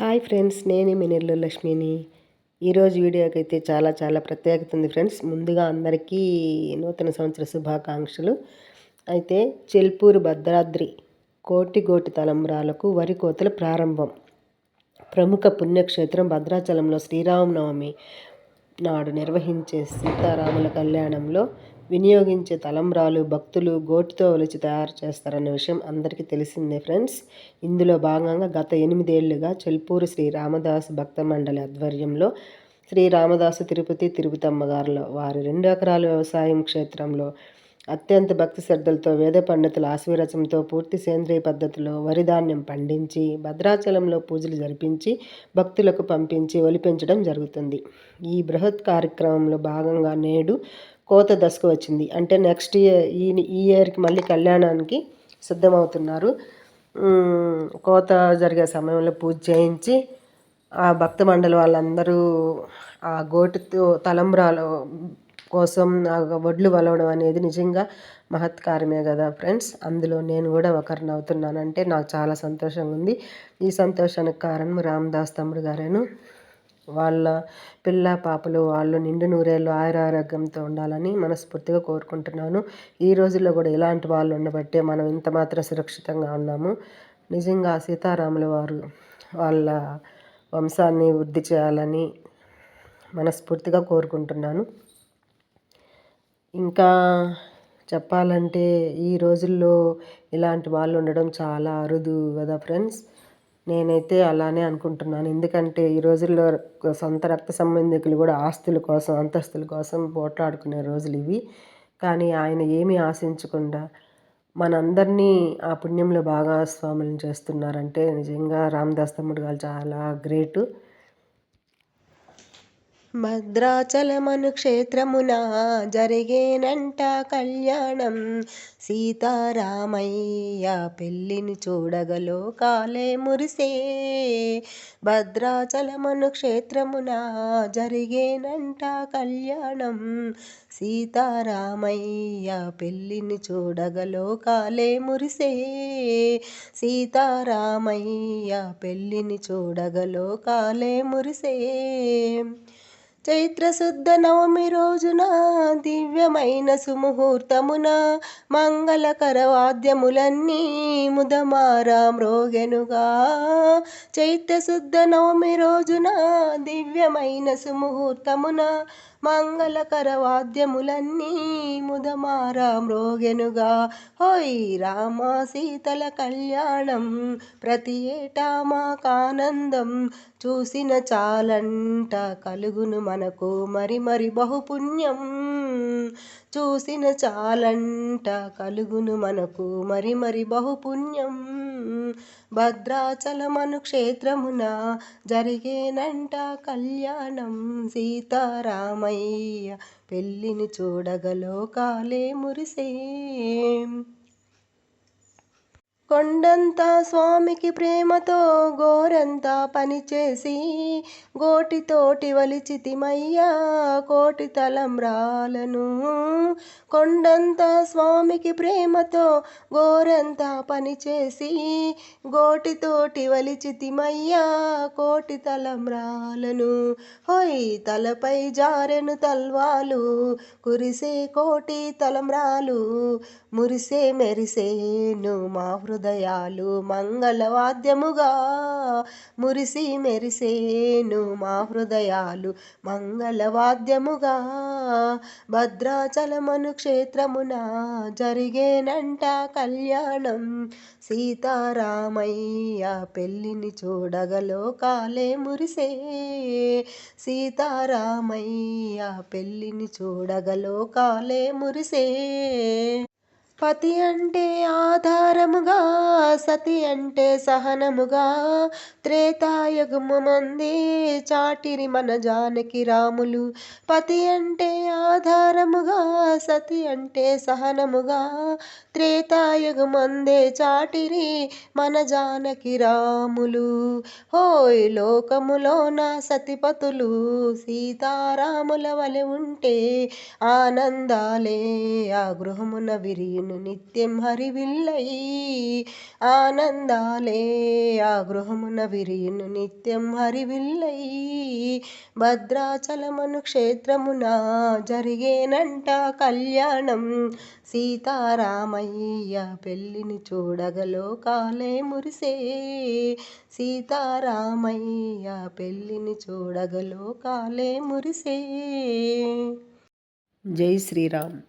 Hi friends నేను మీ నెల్లు లక్ష్మిని. ఈరోజు వీడియోకి అయితే చాలా చాలా ప్రత్యేకత ఉంది ఫ్రెండ్స్. ముందుగా అందరికీ నూతన సంవత్సర శుభాకాంక్షలు. అయితే చెల్పూరు భద్రాద్రి కోటి కోటి తలంబ్రాలకు వరి కోతలు ప్రారంభం. ప్రముఖ పుణ్యక్షేత్రం భద్రాచలంలో శ్రీరామనవమి నాడు నిర్వహించే సీతారాముల కళ్యాణంలో వినియోగించే తలంబ్రాలు భక్తులు గోటితో ఒలిచి తయారు చేస్తారన్న విషయం అందరికీ తెలిసిందే ఫ్రెండ్స్. ఇందులో భాగంగా గత ఎనిమిదేళ్ళుగా చెల్పూరు శ్రీ రామదాసు భక్త మండలి ఆధ్వర్యంలో శ్రీ రామదాసు తిరుపతి తిరుపతమ్మ గారిలో వారి రెండు ఎకరాల వ్యవసాయం క్షేత్రంలో అత్యంత భక్తి శ్రద్ధలతో వేద పండితుల ఆశీర్వచంతో పూర్తి సేంద్రియ పద్ధతిలో వరిధాన్యం పండించి భద్రాచలంలో పూజలు జరిపించి భక్తులకు పంపించి ఒలిపించడం జరుగుతుంది. ఈ బృహత్ కార్యక్రమంలో భాగంగా నేడు కోత దశకు వచ్చింది. అంటే నెక్స్ట్ ఇయర్ ఈ ఈ ఇయర్కి మళ్ళీ కళ్యాణానికి సిద్ధమవుతున్నారు. కోత జరిగే సమయంలో పూజ చేయించి ఆ భక్త మండలి వాళ్ళందరూ ఆ గోటితో తలంబ్రాల కోసం వడ్లు వలవడం అనేది నిజంగా మహత్కారమే కదా ఫ్రెండ్స్ అందులో నేను కూడా ఒకరిని అవుతున్నానంటే నాకు చాలా సంతోషంగా ఉంది. ఈ సంతోషానికి కారణం రామదాస్ తమ్ముడు గారేను. వాళ్ళ పిల్ల పాపలు వాళ్ళు నిండు నూరేళ్ళు ఆయురారోగ్యంతో ఉండాలని మనస్ఫూర్తిగా కోరుకుంటున్నాను. ఈ రోజుల్లో కూడా ఇలాంటి వాళ్ళు ఉండబట్టే మనం ఇంత మాత్రం సురక్షితంగా ఉన్నాము. నిజంగా సీతారాముల వారు వాళ్ళ వంశాన్ని వృద్ధి చేయాలని మనస్ఫూర్తిగా కోరుకుంటున్నాను. ఇంకా చెప్పాలంటే ఈ రోజుల్లో ఇలాంటి వాళ్ళు ఉండడం చాలా అరుదు కదా ఫ్రెండ్స్. నేనైతే అలానే అనుకుంటున్నాను. ఎందుకంటే ఈ రోజుల్లో సొంత రక్త సంబంధికులు కూడా ఆస్తుల కోసం అంతస్తుల కోసం పోట్లాడుకునే రోజులు ఇవి. కానీ ఆయన ఏమీ ఆశించకుండా మనందరినీ ఆ పుణ్యంలో భాగస్వాములను చేస్తున్నారంటే నిజంగా రామదాస్ తమ్ముడు గారు చాలా గ్రేటు. భద్రాచలమను క్షేత్రమున జరిగేనంట కళ్యాణం. సీతారామయ్య పెళ్ళిని చూడగలో కాలే మురిసే. భద్రాచలమను క్షేత్రమున జరిగేనంట కళ్యాణం. సీతారామయ్య పెళ్ళిని చూడగలో కాలే మురిసే. సీతారామయ్య పెళ్ళిని చూడగలో కాలే మురిసే. చైత్రశుద్ధ నవమి రోజున దివ్యమైన సుముహూర్తమున మంగళకర వాద్యములన్నీ ముదమారా మ్రోగెనుగా. చైత్రశుద్ధ నవమి రోజున దివ్యమైన సుముహూర్తమున మంగళకర వాద్యములన్నీ ముదమారా మ్రోగెనుగా. హోయ్ రామ సీతల కళ్యాణం ప్రతి ఏటా మాకానందం చూసిన చాలంట కలుగును మనకు మరి మరి బహుపుణ్యం. చూసిన చాలంట కలుగును మనకు మరి మరి బహుపుణ్యం. భద్రాచలమను క్షేత్రమున జరిగేనంట కళ్యాణం. సీతారామయ్య పెళ్ళిని చూడగలో కాలే మురిసే. కొండంతా స్వామికి ప్రేమతో గోరంతా పనిచేసి గోటితోటి వలిచితిమయ్యా కోటి తలంబ్రాలను కొండంతా స్వామికి ప్రేమతో గోరంతా పనిచేసి గోటితోటి వలిచితిమయ్యా కోటి తలంబ్రాలను హోయ్ తలపై జారెను తల్వాలు కురిసే కోటి తలంబ్రాలు మురిసే మెరిసేను మా హృదయాలు మంగళవాద్యముగా మురిసి మెరిసేను మా హృదయాలు మంగళవాద్యముగా. భద్రాచలమను క్షేత్రమున జరిగేనంట కళ్యాణం. సీతారామయ్య పెళ్ళిని చూడగలో కాలే మురిసే. సీతారామయ్య పెళ్ళిని చూడగలో కాలే మురిసే. పతి అంటే ఆధారముగా సతి అంటే సహనముగా. త్రేతాయుగము మంది చాటిరి మన జానకి రాములు. పతి అంటే ఆధారముగా సతి అంటే సహనముగా. త్రేతాయుగమందే చాటిరి మన జానకి రాములు. హోయ్ లోకములోన సతిపతులు సీతారాముల వలె ఉంటే ఆనందాలే ఆ గృహమున విరియు నిన్ను నిత్యం హరివిల్లయి ఆనందాలే ఆ గృహమున విరియును నిత్యం హరివిల్లయి భద్రాచలమను క్షేత్రమున జరిగేనంట కళ్యాణం. సీతారామయ్య పెళ్ళిని చూడగలో కాలే మురిసే. సీతారామయ్య పెళ్ళిని చూడగలో కాలే మురిసే. జై శ్రీరామ్.